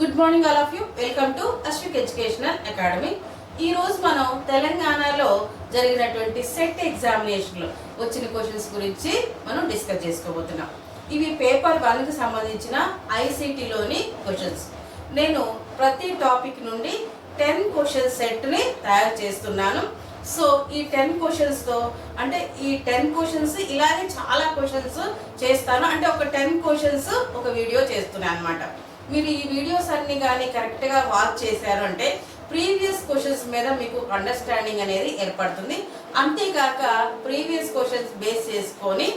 Good morning all of you welcome to Ashwik educational academy ఈ రోజు మనం తెలంగాణలో జరిగినటువంటి సెట్ ఎగ్జామినేషన్లో వచ్చిన క్వశ్చన్స్ గురించి మనం డిస్కస్ చేసుకోబోతున్నాం. ఇవి పేపర్ వన్కి సంబంధించిన ఐసీటీలోని క్వశ్చన్స్ నేను ప్రతి టాపిక్ నుండి టెన్ క్వశ్చన్ సెట్ని తయారు చేస్తున్నాను. సో ఈ టెన్ క్వశ్చన్స్తో అంటే ఈ టెన్ క్వశ్చన్స్ ఇలాగే చాలా క్వశ్చన్స్ చేస్తాను. అంటే ఒక టెన్ క్వశ్చన్స్ ఒక వీడియో చేస్తున్నాను అనమాట మీరు ఈ వీడియోస్ అన్ని కానీ కరెక్ట్గా వాచ్ చేశారు అంటే ప్రీవియస్ క్వశ్చన్స్ మీద మీకు అండర్స్టాండింగ్ అనేది ఏర్పడుతుంది. అంతేకాక ప్రీవియస్ క్వశ్చన్స్ బేస్ చేసుకొని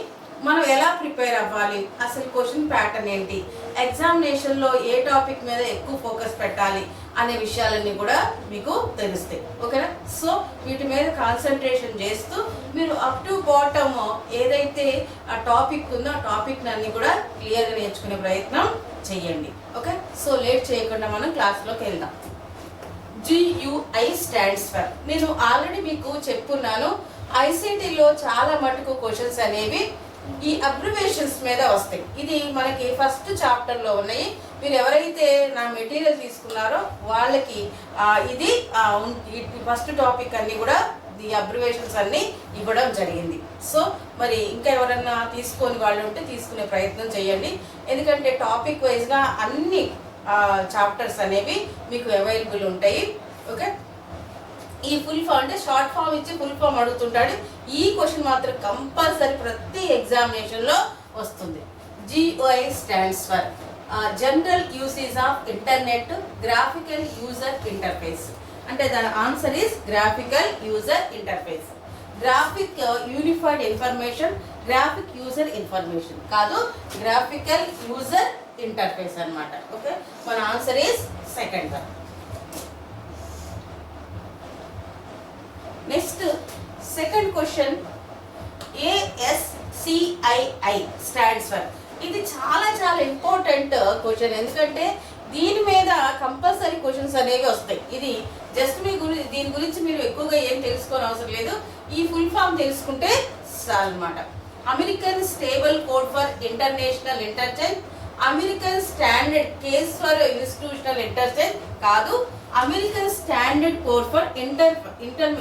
మనం ఎలా ప్రిపేర్ అవ్వాలి? అసలు క్వశ్చన్ ప్యాటర్న్ ఏంటి? ఎగ్జామినేషన్లో ఏ టాపిక్ మీద ఎక్కువ ఫోకస్ పెట్టాలి? అనే విషయాలన్నీ కూడా మీకు తెలుస్తాయి. ఓకేనా? సో వీటి మీద కాన్సన్ట్రేషన్ చేస్తూ మీరు అప్ టు బాటమ్ ఏదైతే ఆ టాపిక్ ఉందో ఆ టాపిక్ అన్ని కూడా క్లియర్గా నేర్చుకునే ప్రయత్నం చెయ్యండి. ఓకే సో లేట్ చేయకుండా మనం క్లాస్లోకి వెళ్దాం. జియుఐ స్టాండ్స్ ఫర్ నేను ఆల్రెడీ మీకు చెప్పున్నాను ఐసీటీలో చాలా మటుకు క్వశ్చన్స్ అనేవి ఈ అబ్రివేషన్స్ మీద వస్తాయి. ఇది మనకి ఫస్ట్ చాప్టర్లో ఉన్నాయి. మీరు ఎవరైతే నా మెటీరియల్ తీసుకున్నారో వాళ్ళకి ఇది ఫస్ట్ టాపిక్ అన్నీ కూడా ఈ అబ్రివేషన్స్ అన్నీ ఇవ్వడం జరిగింది. సో మరి ఇంకా ఎవరన్నా తీసుకొని వాళ్ళు ఉంటే తీసుకునే ప్రయత్నం చేయండి. ఎందుకంటే టాపిక్ వైజ్గా అన్ని చాప్టర్స్ అనేవి మీకు అవైలబుల్ ఉంటాయి. ఓకే? ఈ ఫుల్ ఫామ్ అంటే షార్ట్ ఫామ్ ఇచ్చి ఫుల్ ఫామ్ అడుగుతుంటాడు. ఈ క్వశ్చన్ మాత్రం కంపల్సరీ ప్రతి ఎగ్జామినేషన్లో వస్తుంది. GUI stands for general usage of internet graphical user interface. అంటే దాని answer is graphical user interface graphic unified information graphic user information కాదు గ్రాఫికల్ యూజర్ ఇంటర్ఫేస్ అన్నమాట. ఓకే మన answer is second one next second question ASCII stands for ఇది చాలా చాలా important question ఎందుకంటే దీని మీద కంపల్సరీ క్వశ్చన్స్ అనేవి వస్తాయి. ఇది జస్ట్ మీ గురించి దీని గురించి మీరు ఎక్కువగా ఏం తెలుసుకోని అవసరం లేదు. ఈ ఫుల్ ఫామ్ తెలుసుకుంటే చాలన్నమాట. American stable code for international interchange. American standard case for institutional interchange కాదు. American standard code for inter inter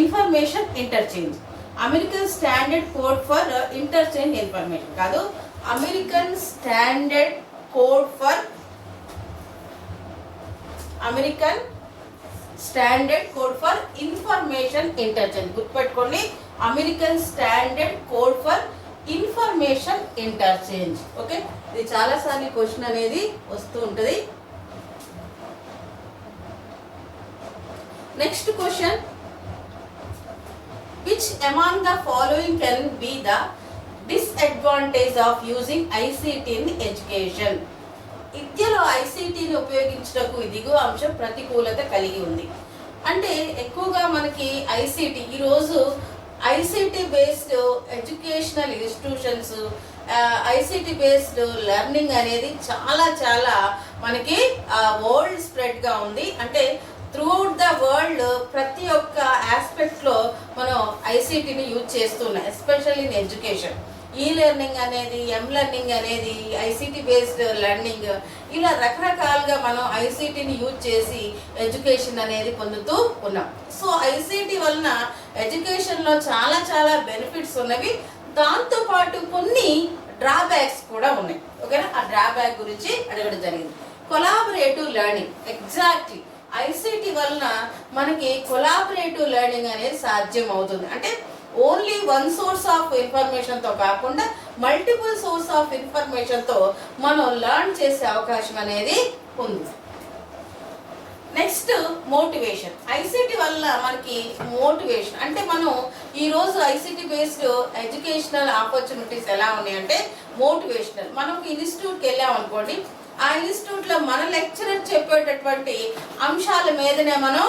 information interchange. American standard code for interchange information కాదు. American standard code for American standard code for information interchange గుర్తుపెట్టుకోండి American standard code for information interchange okay? ఇది చాలాసార్లు question అనేది వస్తూ ఉంటుంది. Next question. Which among the following can be the disadvantage of using ICT in education విద్యలో ఐసీటీని ఉపయోగించటకు ఇదిగో అంశం ప్రతికూలత కలిగి ఉంది. అంటే ఎక్కువగా మనకి ఐసీటీ ఈరోజు ICT based educational institutions ICT based learning అనేది చాలా చాలా మనకి వరల్డ్ స్ప్రెడ్గా ఉంది. అంటే త్రూఅవుట్ ద వరల్డ్ ప్రతి ఒక్క ఆస్పెక్ట్లో మనం ఐసీటీని యూజ్ చేస్తున్నాం especially in education. E learning అనేది ఎం లెర్నింగ్ అనేది ఐసీటీ బేస్డ్ లెర్నింగ్ ఇలా రకరకాలుగా మనం ఐసీటీని యూజ్ చేసి ఎడ్యుకేషన్ అనేది పొందుతూ ఉన్నాం. సో ఐసీటీ వలన ఎడ్యుకేషన్లో చాలా చాలా బెనిఫిట్స్ ఉన్నవి. దాంతోపాటు కొన్ని డ్రాబ్యాక్స్ కూడా ఉన్నాయి. ఓకేనా? ఆ డ్రాబ్యాక్ గురించి అడగడం జరిగింది. కొలాబరేటివ్ లెర్నింగ్ ఎగ్జాక్ట్లీ ఐసీటీ వలన మనకి కొలాబరేటివ్ లెర్నింగ్ అనేది సాధ్యం అవుతుంది. అంటే ఓన్లీ వన్ సోర్స్ ఆఫ్ ఇన్ఫర్మేషన్తో కాకుండా మల్టిపుల్ సోర్స్ ఆఫ్ ఇన్ఫర్మేషన్తో మనం లర్న్ చేసే అవకాశం అనేది ఉంది. Next motivation. ఐసీటీ వల్ల మనకి మోటివేషన్. అంటే మనం ఈరోజు ఐసీటీ బేస్డ్ ఎడ్యుకేషనల్ ఆపర్చునిటీస్ ఎలా ఉన్నాయంటే మోటివేషనల్. మనం ఇన్స్టిట్యూట్కి వెళ్ళాం అనుకోండి ఆ ఇన్స్టిట్యూట్లో మన లెక్చరర్ చెప్పేటటువంటి అంశాల మీదనే మనం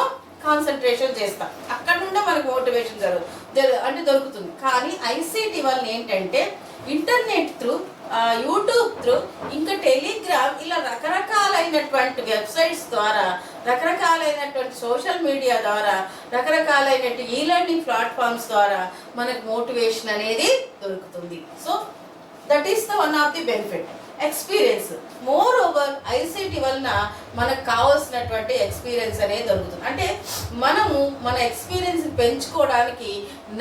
కాన్సన్ట్రేషన్ చేస్తాం. అక్కడ నుండే మనకు మోటివేషన్ జరుగు అంటే దొరుకుతుంది. కానీ ఐసీటీ వల్ల ఏంటంటే ఇంటర్నెట్ త్రూ యూట్యూబ్ త్రూ ఇంకా టెలిగ్రామ్ ఇలా రకరకాలైనటువంటి వెబ్సైట్స్ ద్వారా రకరకాలైనటువంటి సోషల్ మీడియా ద్వారా రకరకాలైనటువంటి ఈ లెర్నింగ్ ప్లాట్ఫామ్స్ ద్వారా మనకు మోటివేషన్ అనేది దొరుకుతుంది. So that is the one of the benefit experience more over ICT వలన మనకు కావాల్సినటువంటి ఎక్స్పీరియన్స్ అనేది దొరుకుతుంది. అంటే మనము మన ఎక్స్పీరియన్స్ పెంచుకోవడానికి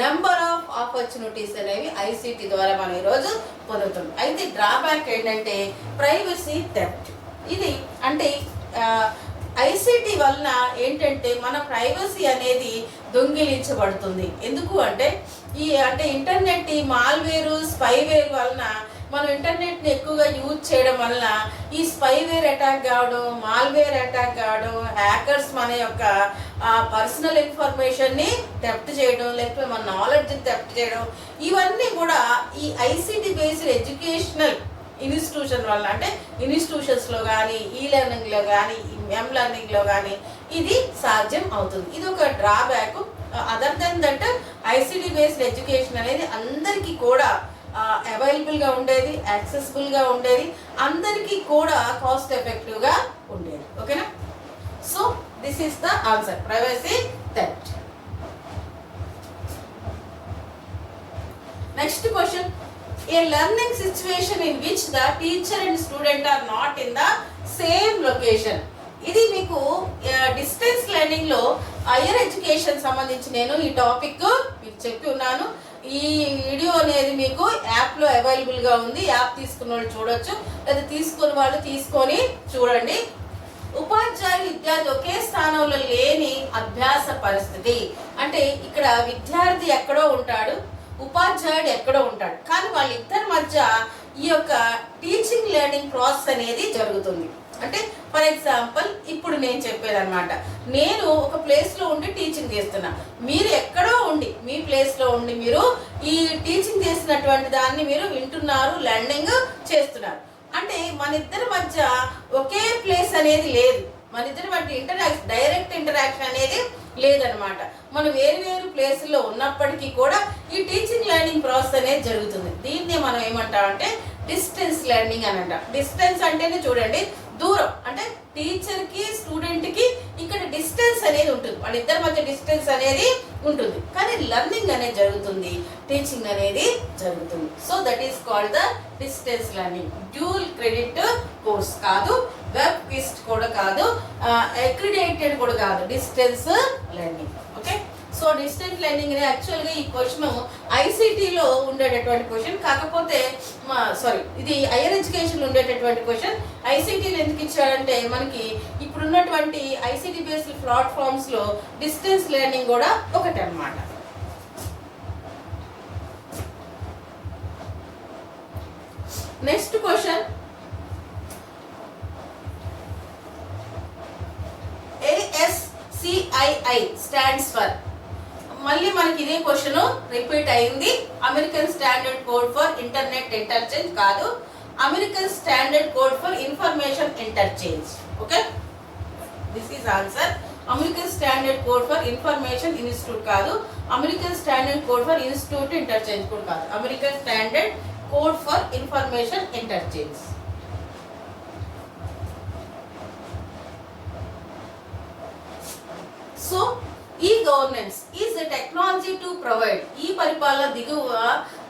నెంబర్ ఆఫ్ ఆపర్చునిటీస్ అనేవి ఐసీటీ ద్వారా మనం ఈరోజు పొందుతున్నాం. అయితే డ్రాబ్యాక్ ఏంటంటే ప్రైవసీ థెఫ్ట్ ఇది అంటే ఐసీటీ వలన ఏంటంటే మన ప్రైవసీ అనేది దొంగిలించబడుతుంది. ఎందుకు అంటే ఈ అంటే ఇంటర్నెట్ ఈ మాల్వేరు స్పైవేర్ వలన మనం ఇంటర్నెట్ని ఎక్కువగా యూజ్ చేయడం వలన ఈ స్పైవేర్ అటాక్ కావడం మాల్వేర్ అటాక్ కావడం హ్యాకర్స్ మన యొక్క పర్సనల్ ఇన్ఫర్మేషన్ని థెఫ్ట్ చేయడం లేకపోతే మన నాలెడ్జ్ని థెఫ్ట్ చేయడం ఇవన్నీ కూడా ఈ ఐసీటీ బేస్డ్ ఎడ్యుకేషనల్ ఇన్స్టిట్యూషన్ వల్ల అంటే ఇన్స్టిట్యూషన్స్లో కానీ ఈ లెర్నింగ్లో కానీ ఎం లెర్నింగ్లో కానీ ఇది సాధ్యం అవుతుంది. ఇది ఒక drawback other than that ICT based education అనేది అందరికీ కూడా అవైలబుల్గా ఉండేది యాక్సెసిబుల్గా ఉండేది అందరికీ కూడా కాస్ట్ ఎఫెక్టివ్గా ఉండేది. ఓకేనా? So this is the answer privacy that next question a learning situation in which the teacher and student are not in the same location ఇది మీకు డిస్టెన్స్ లెర్నింగ్లో హయ్యర్ ఎడ్యుకేషన్ సంబంధించి నేను ఈ టాపిక్ మీకు చెప్పి ఉన్నాను. ఈ వీడియో అనేది మీకు యాప్లో అవైలబుల్గా ఉంది. యాప్ తీసుకున్న వాళ్ళు చూడొచ్చు. లేదా తీసుకున్న వాళ్ళు తీసుకొని చూడండి. ఉపాధ్యాయులు విద్యార్థి ఒకే స్థానంలో లేని అభ్యాస పరిస్థితి. అంటే ఇక్కడ విద్యార్థి ఎక్కడో ఉంటాడు ఉపాధ్యాయుడు ఎక్కడో ఉంటాడు. కానీ వాళ్ళిద్దరి మధ్య ఈ యొక్క టీచింగ్ లెర్నింగ్ ప్రాసెస్ అనేది జరుగుతుంది. అంటే ఫర్ ఎగ్జాంపుల్ ఇప్పుడు నేను చెప్పేది అనమాట నేను ఒక ప్లేస్లో ఉండి టీచింగ్ చేస్తున్నా. మీరు ఎక్కడో ఉండి మీ ప్లేస్లో ఉండి మీరు ఈ టీచింగ్ చేసినటువంటి దాన్ని మీరు వింటున్నారు లెర్నింగ్ చేస్తున్నారు. అంటే మన ఇద్దరి మధ్య ఒకే ప్లేస్ అనేది లేదు. మన ఇద్దరి మధ్య ఇంటరాక్షన్ డైరెక్ట్ ఇంటరాక్షన్ అనేది లేదనమాట మనం వేరు వేరు ప్లేసుల్లో ఉన్నప్పటికీ కూడా ఈ టీచింగ్ లెర్నింగ్ ప్రాసెస్ అనేది జరుగుతుంది. దీన్నే మనం ఏమంటామంటే డిస్టెన్స్ లెర్నింగ్ అని అంటాం డిస్టెన్స్ అంటేనే చూడండి దూరం. అంటే టీచర్కి స్టూడెంట్కి ఇక్కడ డిస్టెన్స్ అనేది ఉంటుంది. వాళ్ళిద్దరి మధ్య డిస్టెన్స్ అనేది ఉంటుంది. కానీ లర్నింగ్ అనేది జరుగుతుంది. టీచింగ్ అనేది జరుగుతుంది. So that is called the distance learning dual credit course కాదు. వెబ్ క్విస్ట్ కూడా కాదు. Uh, అక్రిడేటెడ్ కూడా కాదు. Distance learning okay so distance learning అనేది యాక్చువల్గా ఈ క్వశ్చన్ ఐసీటీలో ఉండేటటువంటి క్వశ్చన్ కాకపోతే మా సారీ ఇది హైయర్ ఎడ్యుకేషన్లో ఉండేటటువంటి క్వశ్చన్ ఐసీటీలో ఎందుకు ఇచ్చాడంటే మనకి ఇప్పుడున్నటువంటి ఐసీటీ బేస్డ్ ప్లాట్ఫామ్స్లో డిస్టెన్స్ లెర్నింగ్ కూడా ఒకటి అనమాట next question ASCII stands for మళ్ళీ మనకి ఇదే క్వశ్చన్ రిపీట్ అయింది. American standard code for internet interchange కాదు. American standard code for information interchange okay this is answer American standard code for information institute కాదు. American standard code for institute interchange కూడా కాదు. American standard code for information interchange so governance is technology to provide ఈ పరిపాలన దిగువ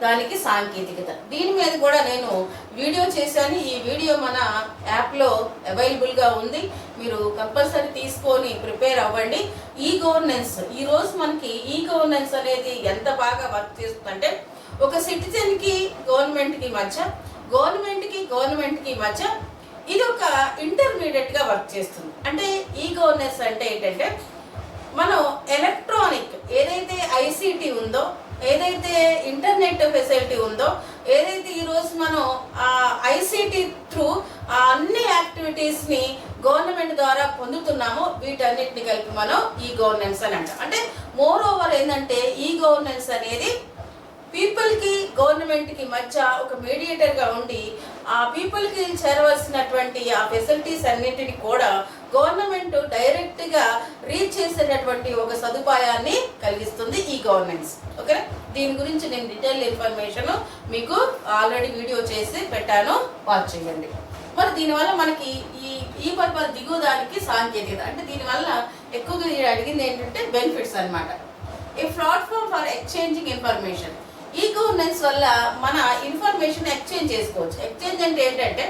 దానికి సాంకేతికత. దీని మీద కూడా నేను వీడియో చేశాను. ఈ వీడియో మన యాప్లో అవైలబుల్గా ఉంది. మీరు కంపల్సరీ తీసుకొని ప్రిపేర్ అవ్వండి. ఈ గవర్నెన్స్ ఈ రోజు మనకి ఈ గవర్నెన్స్ అనేది ఎంత బాగా వర్క్ చేస్తుందంటే ఒక సిటిజన్కి గవర్నమెంట్కి మధ్య గవర్నమెంట్కి గవర్నమెంట్కి మధ్య ఇది ఒక ఇంటర్మీడియట్గా వర్క్ చేస్తుంది. అంటే ఈ గవర్నెన్స్ అంటే ఏంటంటే మనం ఎలక్ట్రానిక్ ఏదైతే ఐసీటీ ఉందో ఏదైతే ఇంటర్నెట్ ఫెసిలిటీ ఉందో ఏదైతే ఈరోజు మనం ఐసీటీ త్రూ అన్ని యాక్టివిటీస్ని గవర్నమెంట్ ద్వారా పొందుతున్నామో వీటన్నిటిని కలిపి మనం ఈ గవర్నెన్స్ అని అంటాం. అంటే మోర్ ఓవర్ ఏంటంటే ఈ గవర్నెన్స్ అనేది పీపుల్కి గవర్నమెంట్కి మధ్య ఒక మీడియేటర్గా ఉండి ఆ పీపుల్కి చేరవలసినటువంటి ఆ ఫెసిలిటీస్ అన్నింటిని కూడా గవర్నమెంట్ డైరెక్ట్గా రీచ్ చేసేటటువంటి ఒక సదుపాయాన్ని కలిగిస్తుంది ఈ గవర్నెన్స్ ఓకే దీని గురించి నేను డీటెయిల్ ఇన్ఫర్మేషన్ మీకు ఆల్రెడీ వీడియో చేసి పెట్టాను. వాచ్ చేయండి. మరి దీనివల్ల మనకి ఈ ఈ పరిపాలన దిగుదానికి సాంకేతికత. అంటే దీనివల్ల ఎక్కువగా నేను అడిగింది ఏంటంటే బెనిఫిట్స్ అన్నమాట. A platform for exchanging information e governance వల్ల మన ఇన్ఫర్మేషన్ ఎక్స్చేంజ్ చేసుకోవచ్చు. ఎక్స్చేంజ్ అంటే ఏంటంటే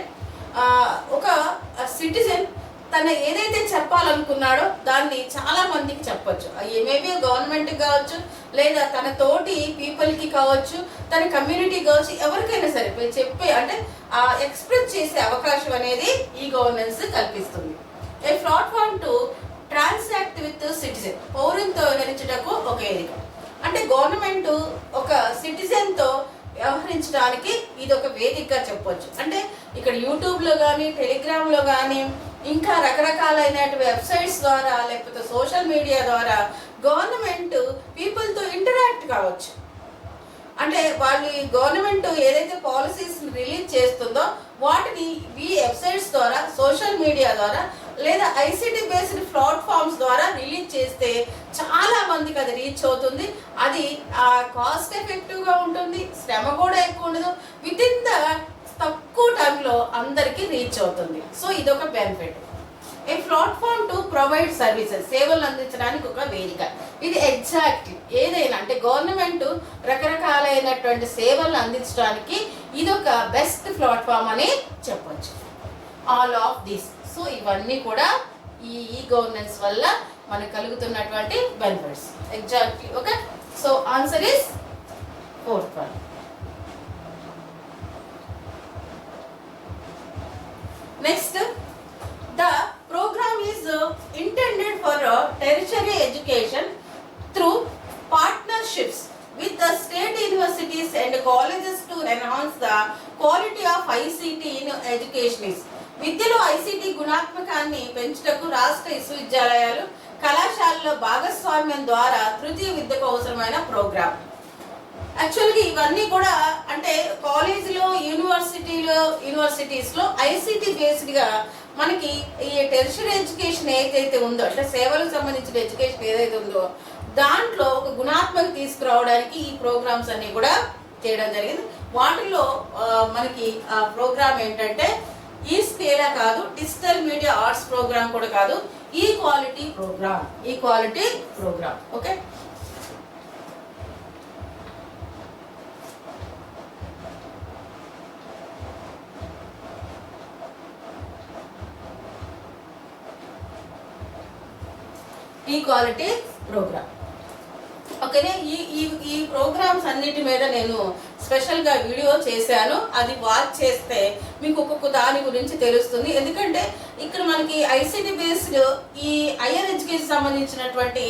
ఒక సిటిజన్ తన ఏదైతే చెప్పాలనుకున్నాడో దాన్ని చాలా మందికి చెప్పొచ్చు. మేబీ గవర్నమెంట్ కావచ్చు లేదా తన తోటి పీపుల్కి కావచ్చు తన కమ్యూనిటీ కావచ్చు ఎవరికైనా సరే పోయి చెప్పే అంటే ఆ ఎక్స్ప్రెస్ చేసే అవకాశం అనేది ఈ గవర్నెన్స్ కల్పిస్తుంది. A platform to transact with citizen పౌరునితో వ్యవహరించటకు ఒక వేదిక. అంటే గవర్నమెంట్ ఒక సిటిజన్తో వ్యవహరించడానికి ఇది ఒక వేదికగా చెప్పొచ్చు. అంటే ఇక్కడ యూట్యూబ్లో కానీ టెలిగ్రామ్లో కానీ ఇంకా రకరకాలైన వెబ్సైట్స్ ద్వారా లేకపోతే సోషల్ మీడియా ద్వారా గవర్నమెంట్ పీపుల్తో ఇంటరాక్ట్ కావచ్చు. అంటే వాళ్ళు గవర్నమెంట్ ఏదైతే పాలసీస్ రిలీజ్ చేస్తుందో వాటిని ఈ వెబ్సైట్స్ ద్వారా సోషల్ మీడియా ద్వారా లేదా ఐసీటీ బేస్డ్ ప్లాట్ఫామ్స్ ద్వారా రిలీజ్ చేస్తే చాలా మందికి అది రీచ్ అవుతుంది. అది కాస్ట్ ఎఫెక్టివ్గా ఉంటుంది శ్రమ కూడా ఎక్కువ ఉండదు. విత్ ఇన్ ద తక్కువ టైంలో అందరికీ రీచ్ అవుతుంది. సో ఇదొక benefit a platform to provide services సేవలు అందించడానికి ఒక వేదిక. ఇది ఎగ్జాక్ట్ ఏదైనా అంటే గవర్నమెంట్ రకరకాలైనటువంటి సేవలను అందించడానికి ఇది ఒక బెస్ట్ ప్లాట్ఫామ్ అని చెప్పొచ్చు. ఆల్ ఆఫ్ దిస్ సో ఇవన్నీ కూడా ఈ ఈ గవర్నెన్స్ వల్ల మనకు కలుగుతున్నటువంటి benefits exactly okay so answer is fourth one భాగస్వామ్యం ద్వారా తృతీయ విద్యకు అవసరమైన ప్రోగ్రామ్. యాక్చువల్గా ఇవన్నీ కూడా అంటే కాలేజీలో యూనివర్సిటీలో యూనివర్సిటీస్లో ఐసీటీ బేస్డ్గా మనకి ఈ టెరిషరీ ఎడ్యుకేషన్ ఏదైతే ఉందో అంటే సేవలకు సంబంధించిన ఎడ్యుకేషన్ ఏదైతే ఉందో దాంట్లో ఒక గుణాత్మక తీసుకురావడానికి ఈ ప్రోగ్రామ్స్ అన్నీ కూడా చేయడం జరిగింది. వాటిలో మనకి ఆ ప్రోగ్రామ్ ఏంటంటే ఈ స్కేలా కాదు డిజిటల్ మీడియా ఆర్ట్స్ ప్రోగ్రామ్ కూడా కాదు ఈ క్వాలిటీ ప్రోగ్రామ్ ఈ క్వాలిటీ ప్రోగ్రామ్ ఓకే ఈక్వాలిటీ ఈ ఈ ఈ ప్రోగ్రామ్స్ అన్నిటి మీద నేను స్పెషల్గా వీడియో చేశాను. అది వాచ్ చేస్తే మీకు ఒక్కొక్క దాని గురించి తెలుస్తుంది. ఎందుకంటే ఇక్కడ మనకి ఐసీటీ బేస్డ్ ఈ హైయర్ ఎడ్యుకేషన్ సంబంధించినటువంటి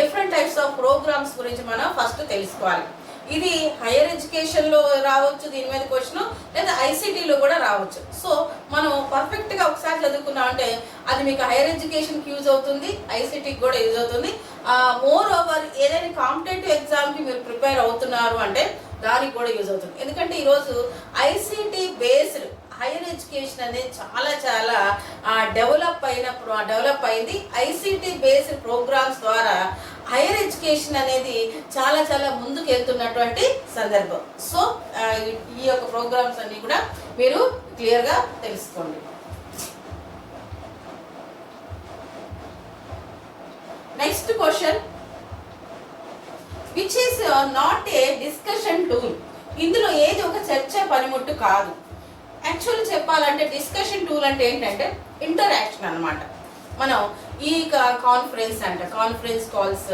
డిఫరెంట్ టైప్స్ ఆఫ్ ప్రోగ్రామ్స్ గురించి మనం ఫస్ట్ తెలుసుకోవాలి. ఇది హైయర్ ఎడ్యుకేషన్లో రావచ్చు దీని మీద క్వశ్చన్ లేదా ఐసీటీలో కూడా రావచ్చు. సో మనం పర్ఫెక్ట్గా ఒకసారి చదువుకున్నాం అంటే అది మీకు హైయర్ ఎడ్యుకేషన్కి యూజ్ అవుతుంది ఐసీటీకి కూడా యూజ్ అవుతుంది. మోర్ ఓవర్ ఏదైనా కాంపిటేటివ్ ఎగ్జామ్కి మీరు ప్రిపేర్ అవుతున్నారు అంటే దానికి కూడా యూజ్ అవుతుంది. ఎందుకంటే ఈరోజు ఐసీటీ బేస్డ్ హైయర్ ఎడ్యుకేషన్ అనేది చాలా చాలా డెవలప్ అయినప్పుడు డెవలప్ అయింది. ఐసీటీ బేస్డ్ ప్రోగ్రామ్స్ ద్వారా హైయర్ ఎడ్యుకేషన్ అనేది చాలా చాలా ముందుకు వెళ్తున్నటువంటి సందర్భం. సో ఈ- యొక్క ప్రోగ్రామ్స్ అన్నీ కూడా మీరు క్లియర్గా తెలుసుకోండి. Next question. Which is not a discussion tool. ఇందులో ఏది ఒక చర్చ పనిముట్టు కాదు. యాక్చువల్ చెప్పాలంటే డిస్కషన్ టూల్ అంటే ఏంటంటే ఇంటరాక్షన్ అన్నమాట. మనం ఈ కాన్ఫరెన్స్ అంట కాన్ఫరెన్స్ కాల్స్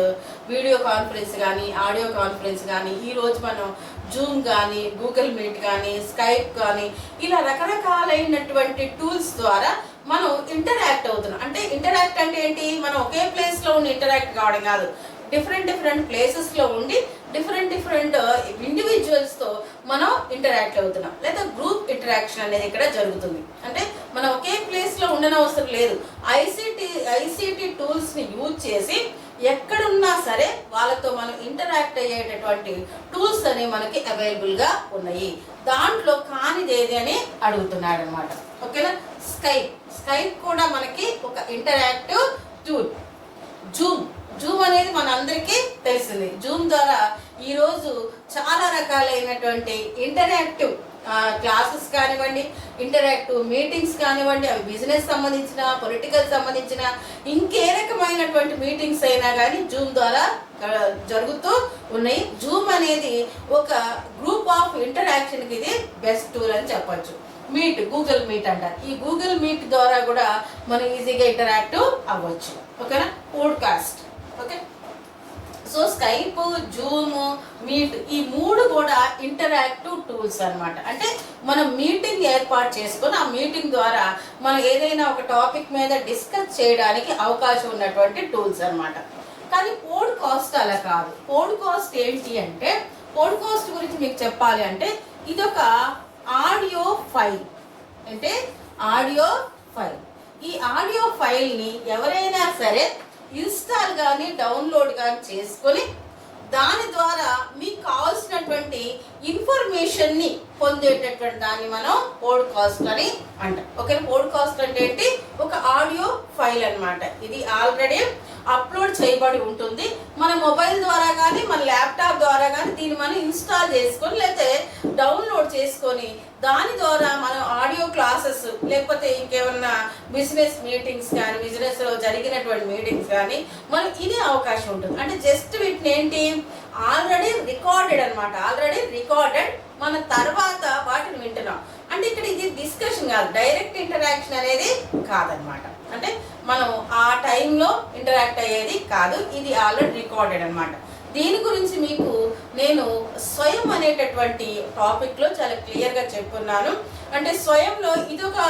వీడియో కాన్ఫరెన్స్ కానీ ఆడియో కాన్ఫరెన్స్ కానీ ఈ రోజు మనం జూమ్ కానీ గూగుల్ మీట్ కానీ స్కైప్ కానీ ఇలా రకరకాలైనటువంటి టూల్స్ ద్వారా మనం ఇంటరాక్ట్ అవుతున్నాం. అంటే ఇంటరాక్ట్ అంటే ఏంటి? మనం ఒకే ప్లేస్లో ఉండి ఇంటరాక్ట్ కావడం కాదు. డిఫరెంట్ డిఫరెంట్ ప్లేసెస్లో ఉండి డిఫరెంట్ డిఫరెంట్ ఇండివిజువల్స్తో మనం ఇంటరాక్ట్ అవుతున్నాం. లేదా గ్రూప్ ఇంటరాక్షన్ అనేది ఇక్కడ జరుగుతుంది. అంటే మనం ఒకే ప్లేస్లో ఉండనవసరం లేదు. ఐసీటీ ఐసీటీ టూల్స్ని యూజ్ చేసి ఎక్కడున్నా సరే వాళ్ళతో మనం ఇంటరాక్ట్ అయ్యేటటువంటి టూల్స్ అనేవి మనకి అవైలబుల్గా ఉన్నాయి. దాంట్లో కానిది ఏది అని అడుగుతున్నాడు అనమాట ఓకేనా? స్కైప్ స్కైప్ కూడా మనకి ఒక ఇంటరాక్టివ్ టూల్ జూమ్ జూమ్ అనేది మన అందరికీ తెలిసింది. జూమ్ ద్వారా ఈరోజు చాలా రకాలైనటువంటి ఇంటరాక్టివ్ క్లాసెస్ కానివ్వండి ఇంటరాక్టివ్ మీటింగ్స్ కానివ్వండి అవి బిజినెస్ సంబంధించిన పొలిటికల్ సంబంధించిన ఇంకే రకమైనటువంటి మీటింగ్స్ అయినా కానీ జూమ్ ద్వారా జరుగుతూ ఉన్నాయి. జూమ్ అనేది ఒక గ్రూప్ ఆఫ్ ఇంటరాక్షన్కి ఇది బెస్ట్ టూల్ అని చెప్పొచ్చు. మీట్ గూగుల్ మీట్ అంటారు ఈ గూగుల్ మీట్ ద్వారా కూడా మనం ఈజీగా ఇంటరాక్ట్ అవ్వచ్చు. ఓకేనా? Podcast. Okay? So Skype Zoom Meet ఈ మూడు కూడా ఇంటరాక్టివ్ టూల్స్ అన్నమాట. అంటే మనం మీటింగ్ ఏర్పాటు చేసుకొని ఆ మీటింగ్ ద్వారా మనం ఏదైనా ఒక టాపిక్ మీద డిస్కస్ చేయడానికి అవకాశం ఉన్నటువంటి టూల్స్ అనమాట కానీ పోడ్ కాస్ట్ అలా కాదు. పోడ్ కాస్ట్ ఏంటి అంటే పోడ్ కాస్ట్ గురించి మీకు చెప్పాలి అంటే ఇదొక ఆడియో ఫైల్ అంటే ఆడియో ఫైల్ ఈ ఆడియో ఫైల్ని ఎవరైనా సరే ఇన్స్టాల్ కానీ డౌన్లోడ్ కానీ చేసుకొని దాని ద్వారా మీకు కావాల్సినటువంటి ఇన్ఫర్మేషన్ని పొందేటటువంటి దాన్ని మనం పోడ్కాస్ట్ అని అంటాం. ఓకే పోడ్కాస్ట్ అంటే ఏంటి? ఒక ఆడియో ఫైల్ అన్నమాట. ఇది ఆల్రెడీ అప్లోడ్ చేయబడి ఉంటుంది. మన మొబైల్ ద్వారా కానీ మన ల్యాప్టాప్ ద్వారా కానీ దీన్ని మనం ఇన్స్టాల్ చేసుకొని లేకపోతే డౌన్లోడ్ చేసుకొని దాని ద్వారా మనం ఆడియో క్లాసెస్ లేకపోతే ఇంకేమన్నా బిజినెస్ మీటింగ్స్ కానీ బిజినెస్లో జరిగినటువంటి మీటింగ్స్ కానీ మనం ఇదే అవకాశం ఉంటుంది. అంటే జస్ట్ వీటిని ఏంటి? ఆల్రెడీ రికార్డెడ్ అనమాట ఆల్రెడీ రికార్డెడ్. మన తర్వాత వాటిని వింటున్నాం. అంటే ఇక్కడ ఇది డిస్కషన్ కాదు డైరెక్ట్ ఇంటరాక్షన్ అనేది కాదనమాట. అంటే మనం ఆ టైంలో ఇంటరాక్ట్ అయ్యేది కాదు ఇది ఆల్రెడీ రికార్డెడ్ అనమాట దీని గురించి మీకు నేను స్వయం అనేటటువంటి టాపిక్లో చాలా క్లియర్గా చెప్పున్నాను. అంటే స్వయంలో ఇది ఒక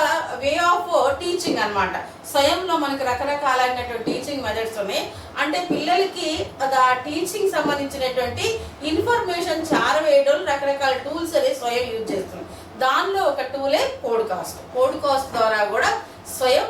వే ఆఫ్ టీచింగ్ అన్నమాట. స్వయంలో మనకు రకరకాలైనటువంటి టీచింగ్ మెథడ్స్ ఉన్నాయి. అంటే పిల్లలకి అది ఆ టీచింగ్ సంబంధించినటువంటి ఇన్ఫర్మేషన్ చారవేయడం రకరకాల టూల్స్ అనేది స్వయం యూజ్ చేస్తున్నాం దానిలో ఒక టూలే పోడ్కాస్ట్ పోడ్కాస్ట్ ద్వారా కూడా స్వయం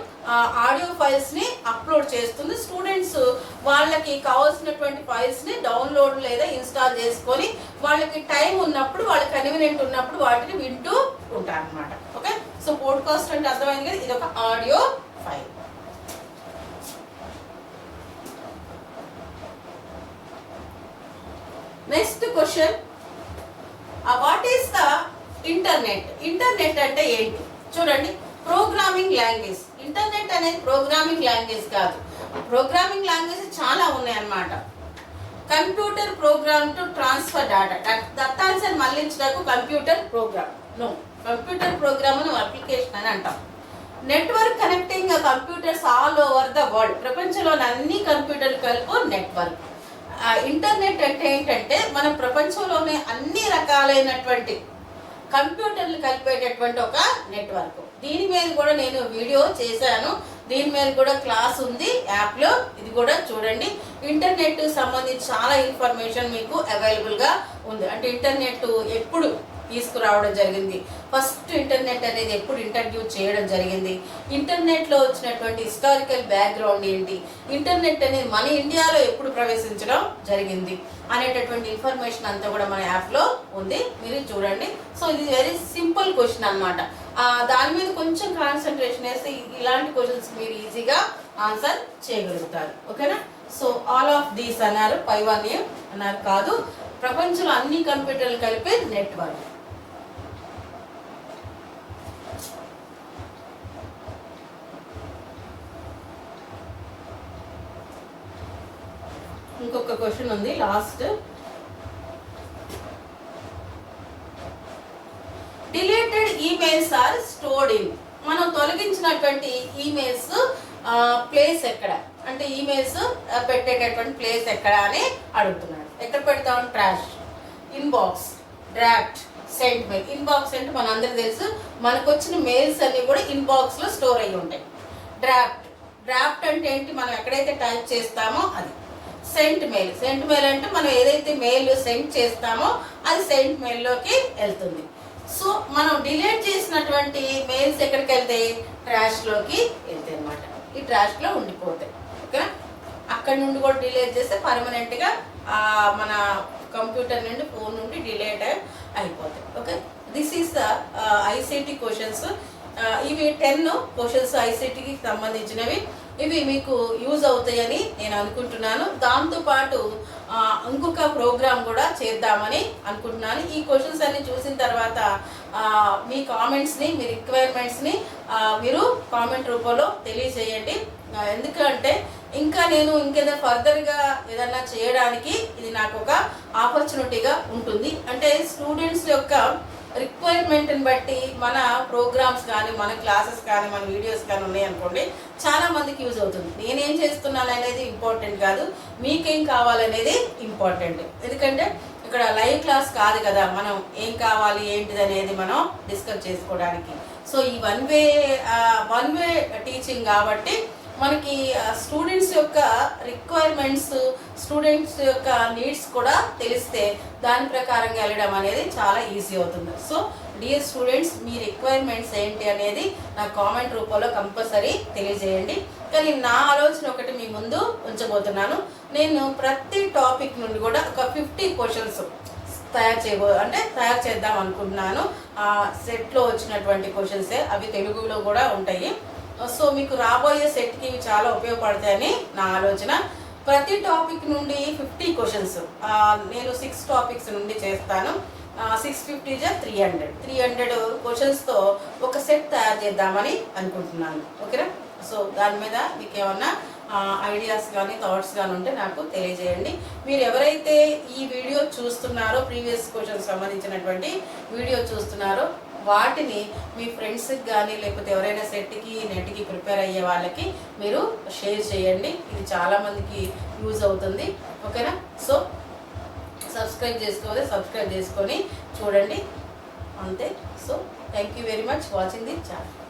ఆడియో ఫైల్స్ని అప్లోడ్ చేస్తుంది. స్టూడెంట్స్ వాళ్ళకి కావాల్సినటువంటి ఫైల్స్ని డౌన్లోడ్ లేదా ఇన్స్టాల్ చేసుకొని వాళ్ళకి టైం ఉన్నప్పుడు వాళ్ళకి కన్వీనియంట్ ఉన్నప్పుడు వాటిని వింటూ ఉంటారు అనమాట ఓకే సో పోడ్కాస్ట్ అంటే అర్థమైంది కదా ఇది ఒక audio file next question what is the internet. Internet అంటే ఏంటి? చూడండి ప్రోగ్రామింగ్ లాంగ్వేజ్. ఇంటర్నెట్ అనేది ప్రోగ్రామింగ్ లాంగ్వేజ్ కాదు. ప్రోగ్రామింగ్ లాంగ్వేజ్ చాలా ఉన్నాయి అన్నమాట computer program to transfer data. దత్తాన్సర్ మళ్ళించడానికి computer program. No computer program అని అప్లికేషన్ అని అంటాం. Network connecting computers all over the world. ప్రపంచంలోని అన్ని కంప్యూటర్లు కలుపు నెట్వర్క్. ఇంటర్నెట్ అంటే ఏంటంటే మన ప్రపంచంలోనే అన్ని రకాలైనటువంటి కంప్యూటర్లు కలిపేటటువంటి ఒక నెట్వర్క్. దీని మీద కూడా నేను వీడియో చేశాను. దీని మీద కూడా క్లాస్ ఉంది యాప్లో. ఇది కూడా చూడండి. ఇంటర్నెట్ సంబంధించి చాలా ఇన్ఫర్మేషన్ మీకు అవైలబుల్గా ఉంది. అంటే ఇంటర్నెట్ ఎప్పుడు తీసుకురావడం జరిగింది. ఫస్ట్ ఇంటర్నెట్ అనేది ఎప్పుడు ఇంట్రడ్యూస్ చేయడం జరిగింది. ఇంటర్నెట్లో వచ్చినటువంటి హిస్టారికల్ బ్యాక్గ్రౌండ్ ఏంటి? ఇంటర్నెట్ అనేది మన ఇండియాలో ఎప్పుడు ప్రవేశించడం జరిగింది అనేటటువంటి ఇన్ఫర్మేషన్ అంతా కూడా మన యాప్లో ఉంది. మీరు చూడండి. సో ఇది వెరీ సింపుల్ క్వశ్చన్ అనమాట దాని మీద కొంచెం కాన్సన్ట్రేషన్ వేస్తే ఇలాంటి క్వశ్చన్స్ మీరు ఈజీగా ఆన్సర్ చేయగలుగుతారు. ఓకేనా? సో ఆల్ ఆఫ్ దీస్ అన్నారు పై ఏం అన్నారు కాదు. ప్రపంచంలో అన్ని కంప్యూటర్లు కలిపే నెట్వర్క్. ఇంకొక క్వశ్చన్ ఉంది last deleted emails are stored in మనం తొలగించినటువంటి ఈమెయిల్స్ ప్లేస్ ఎక్కడ? అంటే ఈమెయిల్స్ పెట్టేటటువంటి ప్లేస్ ఎక్కడ అని అడుగుతున్నాడు. ఎక్కడ పెడతాం? Trash inbox draft sent mail inbox అంటే మన అందరికి తెలుసు మనకు వచ్చిన మెయిల్స్ అన్ని కూడా ఇన్బాక్స్లో స్టోర్ అయ్యి ఉంటాయి. డ్రాఫ్ట్ డ్రాఫ్ట్ అంటే ఏంటి? మనం ఎక్కడైతే టైప్ చేస్తామో అది. Cent mail. సెంట్ మెయిల్ అంటే మనం ఏదైతే మెయిల్ సెండ్ చేస్తామో అది సెంట్ మెయిల్లోకి వెళ్తుంది. సో మనం డిలీట్ చేసినటువంటి మెయిల్స్ ఎక్కడికి వెళ్తాయి? ట్రాష్లోకి వెళ్తాయి అనమాట ఈ ట్రాష్లో ఉండిపోతాయి. ఓకే అక్కడ నుండి కూడా డిలీట్ చేస్తే పర్మనెంట్గా మన కంప్యూటర్ నుండి ఫోన్ నుండి డిలీట్ అయిపోతాయి. Okay? This is the ICT questions. ఇవి టెన్ క్వశ్చన్స్ ఐసీటీకి సంబంధించినవి. ఇవి మీకు యూజ్ అవుతాయని నేను అనుకుంటున్నాను. దాంతోపాటు ఇంకొక ప్రోగ్రామ్ కూడా చేద్దామని అనుకుంటున్నాను. ఈ క్వశ్చన్స్ అన్ని చూసిన తర్వాత మీ కామెంట్స్ని మీ రిక్వైర్మెంట్స్ని మీరు కామెంట్ రూపంలో తెలియజేయండి. ఎందుకంటే ఇంకా నేను ఇంకేదో ఫర్దర్గా ఏదైనా చేయడానికి ఇది నాకు ఒక ఆపర్చునిటీగా ఉంటుంది. అంటే స్టూడెంట్స్ యొక్క రిక్వైర్మెంట్ని బట్టి మన ప్రోగ్రామ్స్ కానీ మన క్లాసెస్ కానీ మన వీడియోస్ కానీ ఉన్నాయనుకోండి చాలా మందికి యూజ్ అవుతుంది. నేనేం చేస్తున్నాను అనేది ఇంపార్టెంట్ కాదు. మీకేం కావాలనేది ఇంపార్టెంట్ ఎందుకంటే ఇక్కడ లైవ్ క్లాస్ కాదు కదా మనం ఏం కావాలి ఏంటిది అనేది మనం డిస్కస్ చేసుకోవడానికి. సో ఈ one way one way teaching కాబట్టి మనకి స్టూడెంట్స్ యొక్క రిక్వైర్మెంట్స్ స్టూడెంట్స్ యొక్క నీడ్స్ కూడా తెలిస్తే దాని ప్రకారంగా వెళ్ళడం అనేది చాలా ఈజీ అవుతుంది. సో డియర్ స్టూడెంట్స్ మీ రిక్వైర్మెంట్స్ ఏంటి అనేది నా కామెంట్ రూపంలో కంపల్సరీ తెలియజేయండి. కానీ నా ఆలోచన ఒకటి మీ ముందు ఉంచబోతున్నాను. నేను ప్రతి టాపిక్ నుండి కూడా ఒక ఫిఫ్టీ క్వశ్చన్స్ తయారు చేయబో అంటే తయారు చేద్దాం అనుకుంటున్నాను. ఆ సెట్లో వచ్చినటువంటి క్వశ్చన్సే అవి తెలుగులో కూడా ఉంటాయి. Uh, సో మీకు రాబోయే సెట్కి ఇవి చాలా ఉపయోగపడతాయని నా ఆలోచన. ప్రతి టాపిక్ నుండి ఫిఫ్టీ క్వశ్చన్స్. Uh, నేను సిక్స్ టాపిక్స్ నుండి చేస్తాను. Uh, సిక్స్ ఫిఫ్టీ జా త్రీ హండ్రెడ్. త్రీ హండ్రెడ్ క్వశ్చన్స్తో ఒక సెట్ తయారు చేద్దామని అనుకుంటున్నాను. ఓకేనా? సో దాని మీద మీకు ఏమన్నా ఐడియాస్ కానీ థాట్స్ కానీ ఉంటే నాకు తెలియజేయండి. మీరు ఎవరైతే ఈ వీడియో చూస్తున్నారో ప్రీవియస్ క్వశ్చన్స్ సంబంధించినటువంటి వీడియో చూస్తున్నారో వాటిని మీ ఫ్రెండ్స్కి కానీ లేకపోతే ఎవరైనా సెట్కి నెట్కి ప్రిపేర్ అయ్యే వాళ్ళకి మీరు షేర్ చేయండి. ఇది చాలామందికి యూజ్ అవుతుంది. ఓకేనా సో సబ్స్క్రైబ్ చేసుకోవాలి. సబ్స్క్రైబ్ చేసుకొని చూడండి. అంతే. So thank you very much watching the channel